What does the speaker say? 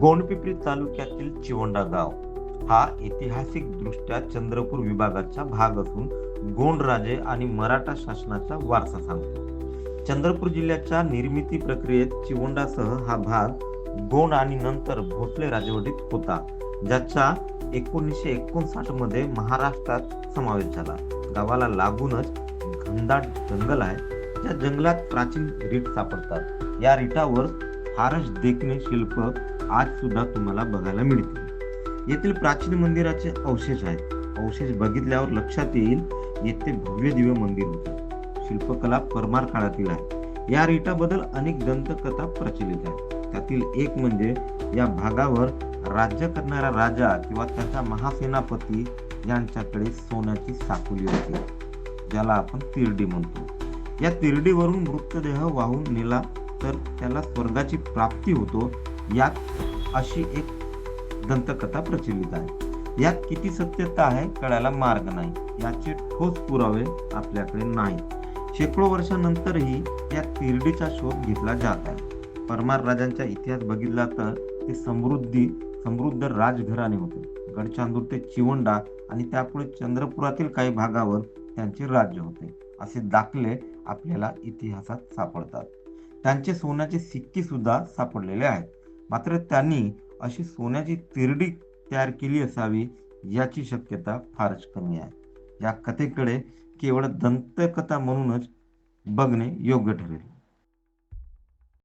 गोंडपिपरी तालुक्यातील चिवंडा गाव हा ऐतिहासिक दृष्ट्या चंद्रपूर विभागाचा भाग असून गोंडराजे आणि मराठा शासनाचा वारसा सांगतो. चंद्रपूर जिल्ह्याच्या निर्मिती प्रक्रियेत चिवंडासह हा भाग गोंड आणि नंतर भोसले राजवटीत होता ज्याचा एकोणीसशे एकोणसाठमध्ये महाराष्ट्रात समावेश झाला. गावाला लागूनच घनदाट जंगल आहे ज्या जंगलात प्राचीन रीट सापडतात. या रिटावर फारच देखणे शिल्प आज सुद्धा तुम्हाला बघायला मिळतील. येथील प्राचीन मंदिराचे अवशेष आहेत. अवशेष बघितल्यावर लक्षात येईल येथे भव्य दिव्य मंदिर होते. शिल्पकला परमार काळातील आहे. या रिटाबद्दल अनेक दंतकथा प्रचलित आहेत. त्यातील एक म्हणजे या भागावर राज्य करणारा राजा किंवा त्याचा महासेनापती यांच्याकडे सोन्याची साकुली होती ज्याला आपण तिरडी म्हणतो. या तिरडीवरून मृतदेह वाहून नेला तर त्याला स्वर्गाची प्राप्ती होतो. यात अशी एक दंतकथा प्रचलित आहे. यात किती सत्यता आहे कळायला मार्ग नाही. याचे ठोस पुरावे आपल्याकडे नाही. शेकडो वर्षानंतरही या तिरडीचा शोध घेतला जात आहे. परमार राजांचा इतिहास बघितला तर ते समृद्धी समृद्ध राजघराणे होते. गडचांदूर ते चिवंडा आणि त्यापुढे चंद्रपुरातील काही भागावर त्यांचे राज्य होते. असे दाखले आपल्याला इतिहासात सापडतात. त्यांचे सोन्याचे सिक्के सुद्धा सापडलेले आहेत. मात्र त्यांनी अशी सोन्याची तिरडी तयार केली असावी याची शक्यता फारच कमी आहे. या कथेकडे केवळ दंतकथा म्हणूनच बघणे योग्य ठरेल.